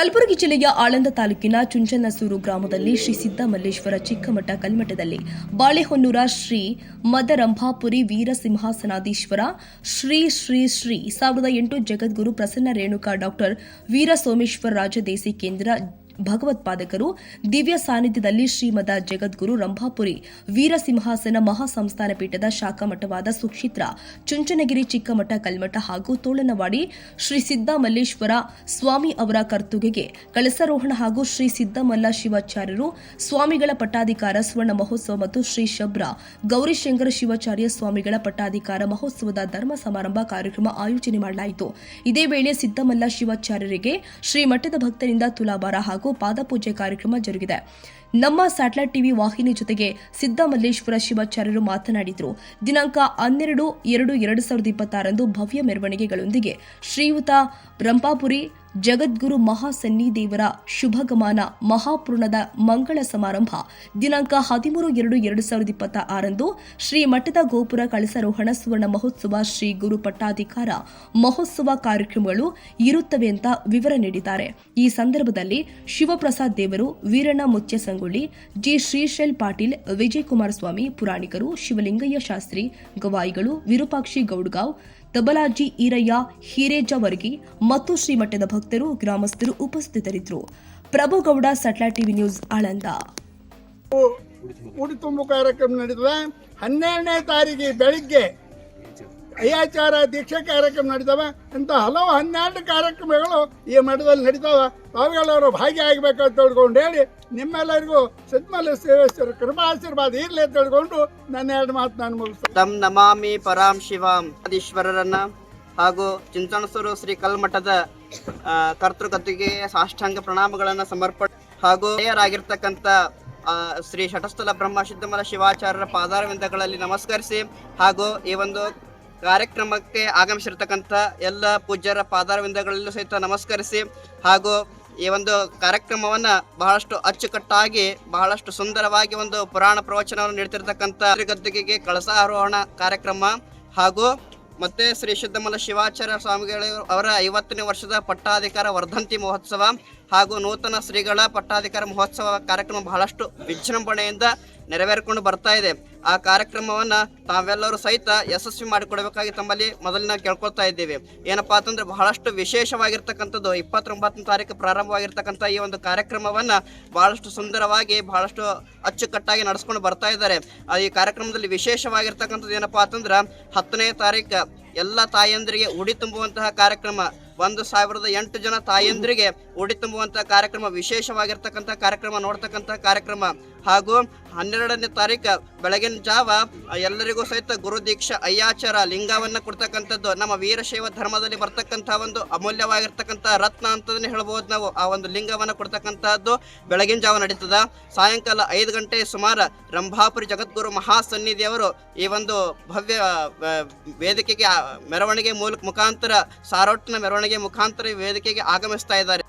ಕಲಬುರಗಿ ಜಿಲ್ಲೆಯ ಆಳಂದ ತಾಲೂಕಿನ ಚುಂಚನಸೂರು ಗ್ರಾಮದಲ್ಲಿ ಶ್ರೀ ಸಿದ್ದಮಲ್ಲೇಶ್ವರ ಚಿಕ್ಕಮಠ ಕಲ್ಮಠದಲ್ಲಿ ಬಾಳೆಹೊನ್ನೂರ ಶ್ರೀ ಮದರಂಭಾಪುರಿ ವೀರಸಿಂಹಾಸನಾಧೀಶ್ವರ ಶ್ರೀ ಶ್ರೀ ಶ್ರೀ ಸಾವಿರದ ಎಂಟು ಜಗದ್ಗುರು ಪ್ರಸನ್ನ ರೇಣುಕಾ ಡಾಕ್ಟರ್ ವೀರ ಸೋಮೇಶ್ವರ ಕೇಂದ್ರ ಭಗವತ್ಪಾದಕರು ದಿವ್ಯ ಸಾನ್ನಿಧ್ಯದಲ್ಲಿ ಶ್ರೀಮದ ಜಗದ್ಗುರು ರಂಭಾಪುರಿ ವೀರಸಿಂಹಾಸನ ಮಹಾಸಂಸ್ಥಾನ ಪೀಠದ ಶಾಖಾ ಮಠವಾದ ಸುಕ್ಷಿತ್ರ, ಚುಂಚನಗಿರಿ, ಚಿಕ್ಕಮಠ, ಕಲ್ಮಠ ಹಾಗೂ ತೋಳನವಾಡಿ ಶ್ರೀ ಸಿದ್ದಮಲ್ಲೇಶ್ವರ ಸ್ವಾಮಿ ಅವರ ಕರ್ತುಗೆಗೆ ಕಳಸಾರೋಹಣ ಹಾಗೂ ಶ್ರೀ ಸಿದ್ದಮಲ್ಲ ಶಿವಾಚಾರ್ಯರು, ಸ್ವಾಮಿಗಳ ಪಟ್ಟಾಧಿಕಾರ ಸ್ವರ್ಣ ಮಹೋತ್ಸವ ಮತ್ತು ಶ್ರೀ ಶಬ್ರ, ಗೌರಿಶಂಕರ ಶಿವಾಚಾರ್ಯ ಸ್ವಾಮಿಗಳ ಪಟ್ಟಾಧಿಕಾರ ಮಹೋತ್ಸವದ ಧರ್ಮ ಸಮಾರಂಭ ಕಾರ್ಯಕ್ರಮ ಆಯೋಜನೆ ಮಾಡಲಾಯಿತು. ಇದೇ ವೇಳೆ ಸಿದ್ದಮಲ್ಲ ಶಿವಾಚಾರ್ಯರಿಗೆ ಶ್ರೀ ಮಠದ ಭಕ್ತರಿಂದ ತುಲಾಭಾರ ಹಾಗೂ ಪಾದಪೂಜೆ ಕಾರ್ಯಕ್ರಮ ಜರುಗಿದೆ. ನಮ್ಮ ಸ್ಯಾಟಲೈಟ್ ಟಿವಿ ವಾಹಿನಿ ಜೊತೆಗೆ ಸಿದ್ದಮಲ್ಲೇಶ್ವರ ಶಿವಾಚಾರ್ಯರು ಮಾತನಾಡಿದರು. ದಿನಾಂಕ ಹನ್ನೆರಡು ಎರಡು ಎರಡು ಸಾವಿರದ ಇಪ್ಪತ್ತಾರಂದು ಭವ್ಯ ಮೆರವಣಿಗೆಗಳೊಂದಿಗೆ ಶ್ರೀಯುತ ರಂಪಾಪುರಿ ಜಗದ್ಗುರು ಮಹಾಸನ್ನಿದೇವರ ಶುಭಗಮನ ಮಹಾಪೂರ್ಣದ ಮಂಗಳ ಸಮಾರಂಭ ದಿನಾಂಕ ಹದಿಮೂರು ಎರಡು ಎರಡು ಸಾವಿರದ ಇಪ್ಪತ್ತ ಆರಂದು ಶ್ರೀ ಮಠದ ಗೋಪುರ ಕಳಸಾರೋಹಣ ಸುವರ್ಣ ಮಹೋತ್ಸವ ಶ್ರೀ ಗುರು ಪಟ್ಟಾಧಿಕಾರ ಮಹೋತ್ಸವ ಕಾರ್ಯಕ್ರಮಗಳು ಇರುತ್ತವೆ ಅಂತ ವಿವರ ನೀಡಿದ್ದಾರೆ. ಈ ಸಂದರ್ಭದಲ್ಲಿ ಶಿವಪ್ರಸಾದ್ ದೇವರು, ವೀರಣ್ಣ ಮುತ್ಯಸಂಗೊಳ್ಳಿ ಜಿ ಶ್ರೀಶೈಲ್ ಪಾಟೀಲ್ ವಿಜಯ್ ಕುಮಾರಸ್ವಾಮಿ ಪುರಾಣಿಕರು, ಶಿವಲಿಂಗಯ್ಯ ಶಾಸ್ತ್ರಿ, ಗವಾಯಿಗಳು, ವಿರೂಪಾಕ್ಷಿ ಗೌಡ್ಗಾಂವ್ ತಬಲಾಜಿ ಈರಯ್ಯ ಹಿರೇಜವರ್ಗಿ ಮತ್ತು ಶ್ರೀಮಠದ ಭಕ್ತರು ಗ್ರಾಮಸ್ಥರು ಉಪಸ್ಥಿತರಿದ್ದರು. Prabhugouda Satla TV news, Aland. ಉಡಿ ತುಂಬು ಕಾರ್ಯಕ್ರಮ ನಡೆದ ಹನ್ನೆರಡನೇ ತಾರೀಕಿಗೆ ಬೆಳಿಗ್ಗೆ ಅಯ್ಯಾಚಾರ, ದೀಕ್ಷೆ ಕಾರ್ಯಕ್ರಮ ನಡೀತವೆ. ಇಂಥ ಹಲವು ಹನ್ನೆರಡು ಕಾರ್ಯಕ್ರಮಗಳು ಈ ಮಠದಲ್ಲಿ ನಡೀತಾವೆ. ಭಾಗಿಯಾಗಬೇಕು ಅಂತ ತಿಳ್ಕೊಂಡು ಹೇಳಿ, ನಿಮ್ಮೆಲ್ಲರಿಗೂ ಸಿದ್ಮಲ್ಲ ಸೇವೇಶ್ವರ ಕೃಪಾಶೀರ್ವಾದ ಇರಲಿ ಅಂತ ತಿಳ್ಕೊಂಡು ನನ್ನ ಎರಡು ಮಾತು ನಾನು ಮುಗಿಸ್ತೇನೆ. ತಮ್ ನಮಾಮಿ ಪರಾಂ ಶಿವಾಂ. ಆದೀಶ್ವರರನ್ನ ಹಾಗೂ ಚಿಂಚಣಸೂರು ಶ್ರೀ ಕಲ್ಮಠದ ಕರ್ತೃಕತೆಗೆ ಸಾಷ್ಟಾಂಗ ಪ್ರಣಾಮಗಳನ್ನು ಸಮರ್ಪಣೆ ಹಾಗೂ ಆಗಿರ್ತಕ್ಕಂಥ ಶ್ರೀ ಶಟಸ್ಥಲ ಬ್ರಹ್ಮ ಸಿದ್ಧಮಲ ಶಿವಾಚಾರ್ಯರ ಪಾದಾರವಿಂದಗಳಲ್ಲಿ ನಮಸ್ಕರಿಸಿ ಹಾಗೂ ಈ ಒಂದು ಕಾರ್ಯಕ್ರಮಕ್ಕೆ ಆಗಮಿಸಿರ್ತಕ್ಕಂಥ ಎಲ್ಲ ಪೂಜ್ಯರ ಪಾದಾರವಿಂದಗಳಲ್ಲೂ ಸಹಿತ ನಮಸ್ಕರಿಸಿ ಹಾಗೂ ಈ ಒಂದು ಕಾರ್ಯಕ್ರಮವನ್ನು ಬಹಳಷ್ಟು ಅಚ್ಚುಕಟ್ಟಾಗಿ, ಬಹಳಷ್ಟು ಸುಂದರವಾಗಿ ಒಂದು ಪುರಾಣ ಪ್ರವಚನವನ್ನು ನೀಡ್ತಿರ್ತಕ್ಕಂಥ ಗದ್ದುಗೆಗೆ ಕಳಸಾರೋಹಣ ಕಾರ್ಯಕ್ರಮ ಹಾಗೂ ಮತ್ತೆ ಶ್ರೀ ಸಿದ್ದಮಲ್ಲ ಶಿವಾಚಾರ್ಯ ಸ್ವಾಮಿಗಳ ಅವರ ಐವತ್ತನೇ ವರ್ಷದ ಪಟ್ಟಾಧಿಕಾರ ವರ್ಧಂತಿ ಮಹೋತ್ಸವ ಹಾಗೂ ನೂತನ ಶ್ರೀಗಳ ಪಟ್ಟಾಧಿಕಾರ ಮಹೋತ್ಸವ ಕಾರ್ಯಕ್ರಮ ಬಹಳಷ್ಟು ವಿಜೃಂಭಣೆಯಿಂದ ನೆರವೇರಿಕೊಂಡು ಬರ್ತಾ ಇದೆ. ಆ ಕಾರ್ಯಕ್ರಮವನ್ನ ತಾವೆಲ್ಲರೂ ಸಹಿತ ಯಶಸ್ವಿ ಮಾಡಿಕೊಡಬೇಕಾಗಿ ತಮ್ಮಲ್ಲಿ ಮೊದಲಿನ ಕೇಳ್ಕೊಳ್ತಾ ಇದ್ದೀವಿ. ಏನಪ್ಪಾ ಅಂತಂದ್ರೆ ಬಹಳಷ್ಟು ವಿಶೇಷವಾಗಿರ್ತಕ್ಕಂಥದ್ದು, ಇಪ್ಪತ್ತೊಂಬತ್ತನೇ ತಾರೀಕು ಪ್ರಾರಂಭವಾಗಿರ್ತಕ್ಕಂಥ ಈ ಒಂದು ಕಾರ್ಯಕ್ರಮವನ್ನ ಬಹಳಷ್ಟು ಸುಂದರವಾಗಿ, ಬಹಳಷ್ಟು ಅಚ್ಚುಕಟ್ಟಾಗಿ ನಡೆಸ್ಕೊಂಡು ಬರ್ತಾ ಇದ್ದಾರೆ. ಈ ಕಾರ್ಯಕ್ರಮದಲ್ಲಿ ವಿಶೇಷವಾಗಿರ್ತಕ್ಕಂಥದ್ದು ಏನಪ್ಪಾ ಅಂತಂದ್ರೆ ಹತ್ತನೇ ತಾರೀಕು ಎಲ್ಲ ತಾಯಂದರಿಗೆ ಉಡಿ ತುಂಬುವಂತಹ ಕಾರ್ಯಕ್ರಮ. ಒಂದು ಸಾವಿರದ ಎಂಟು ಜನ ತಾಯಂದರಿಗೆ ಉಡಿ ತುಂಬುವಂತಹ ಕಾರ್ಯಕ್ರಮ, ವಿಶೇಷವಾಗಿರ್ತಕ್ಕಂಥ ಕಾರ್ಯಕ್ರಮ, ನೋಡ್ತಕ್ಕಂಥ ಕಾರ್ಯಕ್ರಮ. ಹಾಗೂ ಹನ್ನೆರಡನೇ ತಾರೀಕು ಬೆಳಗಿನ ಜಾವ, ಎಲ್ಲರಿಗೂ ಸಹಿತ ಗುರು ದೀಕ್ಷಾ, ಅಯ್ಯಾಚಾರ, ಲಿಂಗವನ್ನ ಕೊಡ್ತಕ್ಕಂಥದ್ದು, ನಮ್ಮ ವೀರಶೈವ ಧರ್ಮದಲ್ಲಿ ಬರ್ತಕ್ಕಂಥ ಒಂದು ಅಮೂಲ್ಯವಾಗಿರ್ತಕ್ಕಂಥ ರತ್ನ ಅಂತದನ್ನ ಹೇಳ್ಬೋದು ನಾವು. ಆ ಒಂದು ಲಿಂಗವನ್ನ ಕೊಡ್ತಕ್ಕಂತಹದ್ದು ಬೆಳಗಿನ ಜಾವ ನಡೀತದ. ಸಾಯಂಕಾಲ ಐದು ಗಂಟೆ ಸುಮಾರು ರಂಭಾಪುರಿ ಜಗದ್ಗುರು ಮಹಾಸನ್ನಿಧಿಯವರು ಈ ಒಂದು ಭವ್ಯ ವೇದಿಕೆಗೆ ಮೆರವಣಿಗೆ ಮೂಲಕ ಮುಖಾಂತರ ಸಾರೋಟ್ನ ಮೆರವಣಿಗೆ ಮುಖಾಂತರ ವೇದಿಕೆಗೆ ಆಗಮಿಸ್ತಾ ಇದ್ದಾರೆ.